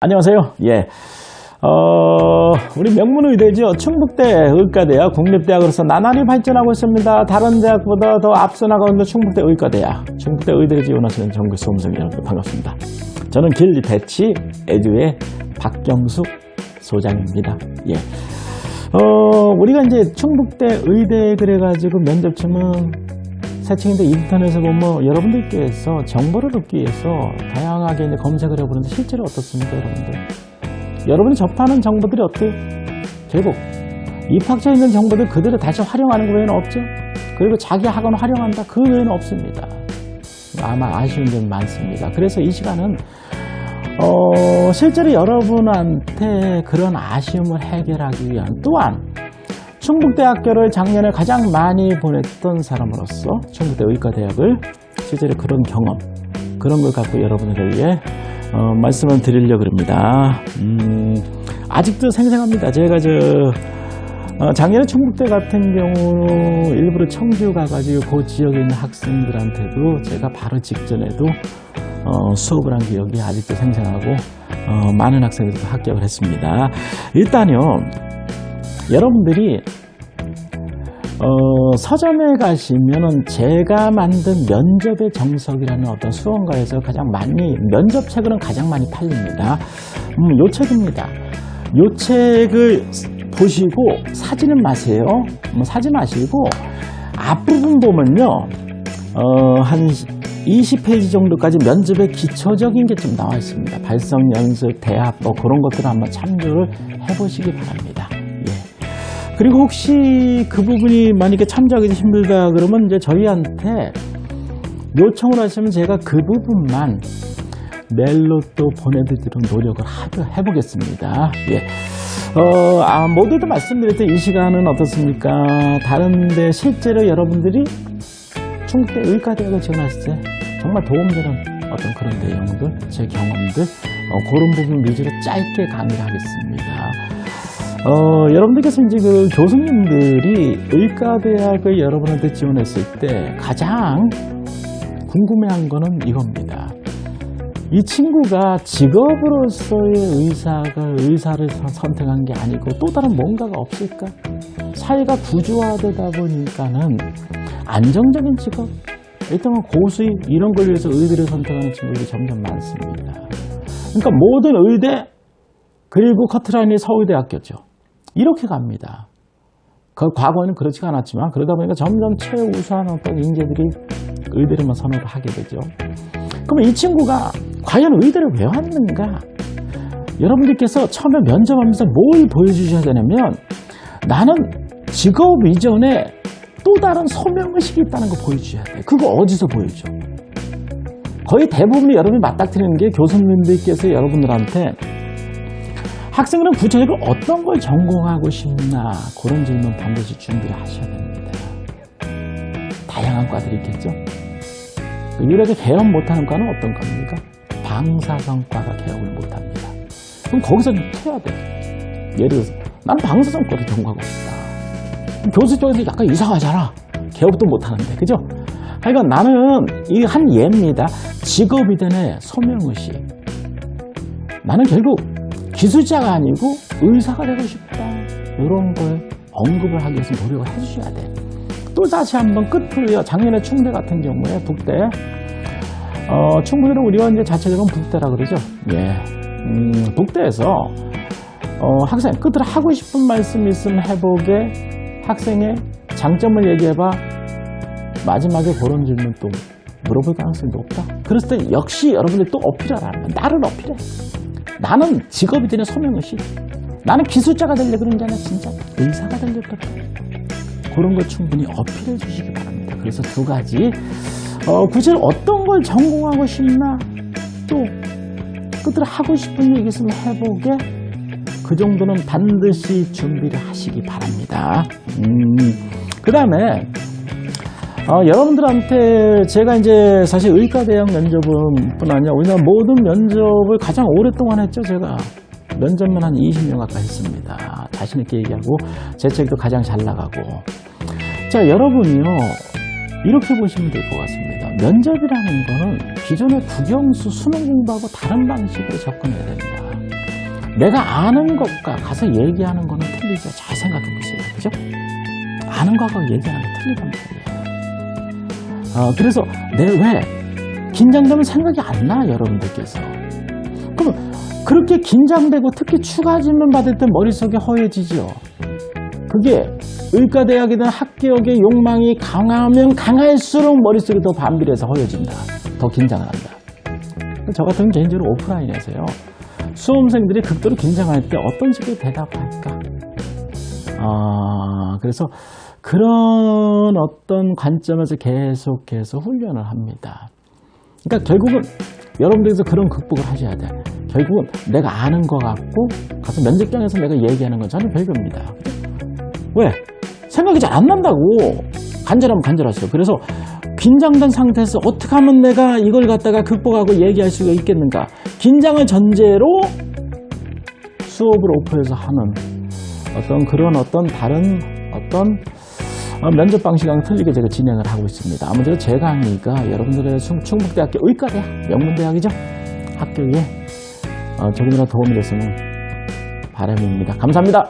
안녕하세요. 예. 어, 우리 명문의대죠. 충북대 의과대학 국립대학으로서 나날이 발전하고 있습니다. 다른 대학보다 더 앞서 나가고 있는 충북대 의과대학. 충북대 의대에 지원하시는 전국 수험생 여러분 반갑습니다. 저는 길 배치 에듀의 박경숙 소장입니다. 예. 어, 우리가 이제 충북대 의대 그래가지고 면접 치면 새칭인데 인터넷에 보면 여러분들께서 정보를 얻기 위해서 다양하게 이제 검색을 해보는데 실제로 어떻습니까, 여러분들? 여러분이 접하는 정보들이 어때요? 결국 입학처에 있는 정보들 그대로 다시 활용하는 것 외에는 없죠. 그리고 자기 학원 활용한다 그 외에는 없습니다. 아마 아쉬운 점이 많습니다. 그래서 이 시간은 어, 실제로 여러분한테 그런 아쉬움을 해결하기 위한 또한 충북대학교를 작년에 가장 많이 보냈던 사람으로서 충북대 의과대학을 실제로 그런 경험 그런 걸 갖고 여러분을 위해 어, 말씀을 드리려고 합니다. 음, 아직도 생생합니다. 제가 저 어, 작년에 충북대 같은 경우 일부러 청주 가가지고 그 지역에 있는 학생들한테도 제가 바로 직전에도 어, 수업을 한 기억이 아직도 생생하고 어, 많은 학생들도 합격을 했습니다. 일단요. 여러분들이 어, 서점에 가시면은 제가 만든 면접의 정석이라는 어떤 수원가에서 가장 많이 면접 책은 가장 많이 팔립니다. 음, 요 책입니다. 요 책을 보시고 사진은 마세요. 뭐 사진 마시고 앞부분 보면요. 어, 한 20페이지 정도까지 면접의 기초적인 게 좀 나와 있습니다. 발성 연습, 대합, 뭐 그런 것들을 한번 참조를 해보시기 바랍니다. 예. 그리고 혹시 그 부분이 만약에 참조하기 힘들다 그러면 이제 저희한테 요청을 하시면 제가 그 부분만 메일로 또 보내드리도록 노력을 하- 해보겠습니다. 예. 어, 아, 모두도 말씀드릴 때이 시간은 어떻습니까? 다른데 실제로 여러분들이 충북대 의과대학을 지원했을 때 정말 도움되는 어떤 그런 내용들, 제 경험들, 어, 그런 부분 위주로 짧게 강의를 하겠습니다. 어, 여러분들께서 이제 그 교수님들이 의과대학을 여러분한테 지원했을 때 가장 궁금해한 거는 이겁니다. 이 친구가 직업으로서의 의사가 의사를 선- 선택한 게 아니고 또 다른 뭔가가 없을까? 사회가 구조화되다 보니까는 안정적인 직업, 일단 고수익 이런 걸 위해서 의대를 선택하는 친구들이 점점 많습니다. 그러니까 모든 의대 그리고 커트라인이 서울대학교죠. 이렇게 갑니다. 그 과거에는 그렇지가 않았지만 그러다 보니까 점점 최우수한 어떤 인재들이 의대를만 선호를 하게 되죠. 그러면 이 친구가 과연 의대를 왜 왔는가? 여러분들께서 처음에 면접하면서 뭘 보여주셔야 되냐면 나는 직업 이전에 또 다른 소명의식이 있다는 거 보여주셔야 돼요. 그거 어디서 보여줘? 거의 대부분 여러분이 맞닥뜨리는 게 교수님들께서 여러분들한테 학생들은 구체적으로 어떤 걸 전공하고 싶나 그런 질문 반드시 준비를 하셔야 됩니다. 다양한 과들이 있겠죠. 유일하게 개업 못하는 과는 어떤 겁니까? 방사선과가 개업을 못합니다. 그럼 거기서 좀 해야 돼. 예를 들어서 나는 방사선과를 전공하고 싶다. 교수 쪽에서 약간 이상하잖아. 개업도 못하는데, 그죠? 하여간 나는 이 한 예입니다. 직업이든의 소명의식. 나는 결국 기술자가 아니고 의사가 되고 싶다. 이런 걸 언급을 하기 위해서 노력을 해주셔야 돼. 또 다시 한번 끝으로요. 작년에 충대 같은 경우에 북대, 어, 충북에는 우리가 이제 자체적으로 북대라 그러죠. 예. 음, 북대에서, 어, 학생, 끝으로 하고 싶은 말씀 있으면 해보게 학생의 장점을 얘기해봐. 마지막에 그런 질문 또 물어볼 가능성이 높다. 그랬을 때 역시 여러분들이 또 어필하라는 거야. 나를 어필해. 나는 직업이 되는 소명의식. 나는 기술자가 되려고 그런 게 아니라 진짜 의사가 되려고 그래. 그런 걸 충분히 어필해 주시기 바랍니다. 그래서 두 가지. 어, 구체로 어떤 걸 전공하고 싶나? 또, 끝으로 하고 싶은 얘기 있으면 해보게. 그 정도는 반드시 준비를 하시기 바랍니다. 음, 그 다음에, 어, 여러분들한테 제가 이제 사실 의과대학 면접은 뿐 아니라 우리나라 모든 면접을 가장 오랫동안 했죠, 제가. 면접만 한 20년 가까이 했습니다. 자신 있게 얘기하고, 제 책도 가장 잘 나가고. 자, 여러분이요. 이렇게 보시면 될 것 같습니다. 면접이라는 거는 기존의 국영수 수능 공부하고 다른 방식으로 접근해야 됩니다. 내가 아는 것과 가서 얘기하는 거는 틀리죠. 잘 생각해 보세요. 그죠? 아는 거하고 얘기하는 거 틀리단 말이에요. 어, 그래서 내 왜 긴장되면 생각이 안 나, 여러분들께서. 그럼 그렇게 긴장되고 특히 추가 질문 받을 때 머릿속이 허해지죠. 그게 의과대학이든 학교의 욕망이 강하면 강할수록 머릿속이 더 반비례해서 허해진다. 더 긴장을 한다. 저 같은 개인적으로 오프라인에서요. 수험생들이 극도로 긴장할 때 어떤 식으로 대답할까? 아, 그래서 그런 어떤 관점에서 계속해서 훈련을 합니다. 그러니까 결국은 여러분들께서 그런 극복을 하셔야 돼. 결국은 내가 아는 것 같고 가서 면접장에서 내가 얘기하는 건 전혀 별겁니다. 왜? 생각이 잘 안 난다고. 간절하면 간절하세요. 그래서 긴장된 상태에서 어떻게 하면 내가 이걸 갖다가 극복하고 얘기할 수가 있겠는가? 긴장을 전제로 수업을 오프해서 하는 어떤 그런 어떤 다른 어떤 어, 면접 방식과는 틀리게 제가 진행을 하고 있습니다. 아무래도 제 강의가 여러분들의 충- 충북대학교 의과대학, 명문대학이죠. 학교에 어, 조금이라도 도움이 됐으면 바람입니다. 감사합니다.